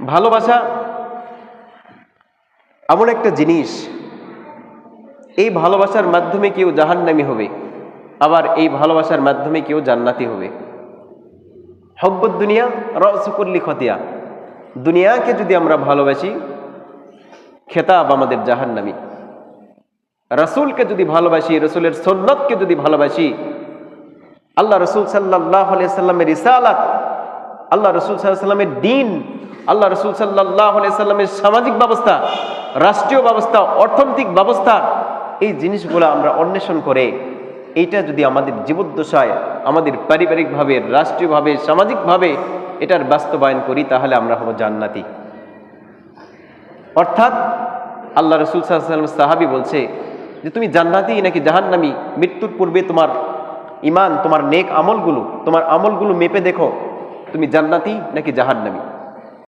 ভালোবাসা এমন একটা জিনিস, এই ভালোবাসার মাধ্যমে কেউ জাহান্নামি হবে, আবার এই ভালোবাসার মাধ্যমে কেউ জান্নাতি হবে। হব্বত দুনিয়া রসকুল্লি খতিয়া। দুনিয়াকে যদি আমরা ভালোবাসি, খেতাব আমাদের জাহান্নামি। রসুলকে যদি ভালোবাসি, রসুলের সন্ন্যতকে যদি ভালোবাসি, আল্লাহ রসুল সাল্লাহ সাল্লামের ইসালাত আল্লাহ রসুল সাল্লাহ সাল্লামের দিন আল্লাহ রসুল সাল্লাহ সাল্লামের সামাজিক ব্যবস্থা, রাষ্ট্রীয় ব্যবস্থা, অর্থনৈতিক ব্যবস্থা, এই জিনিসগুলো আমরা অন্বেষণ করে এইটা যদি আমাদের জীবদ্দশায় আমাদের পারিবারিকভাবে, রাষ্ট্রীয়ভাবে, সামাজিকভাবে এটার বাস্তবায়ন করি, তাহলে আমরা হব জান্নাতি। অর্থাৎ আল্লাহ রসুল সাল্লাম সাহাবি বলছে যে, তুমি জান্নাতি নাকি জাহান্নামি? মৃত্যুর পূর্বে তোমার ইমান তোমার নেক আমলগুলো, তোমার আমলগুলো মেপে দেখো। তুমি জান্নাতি নাকি জাহান্নামি?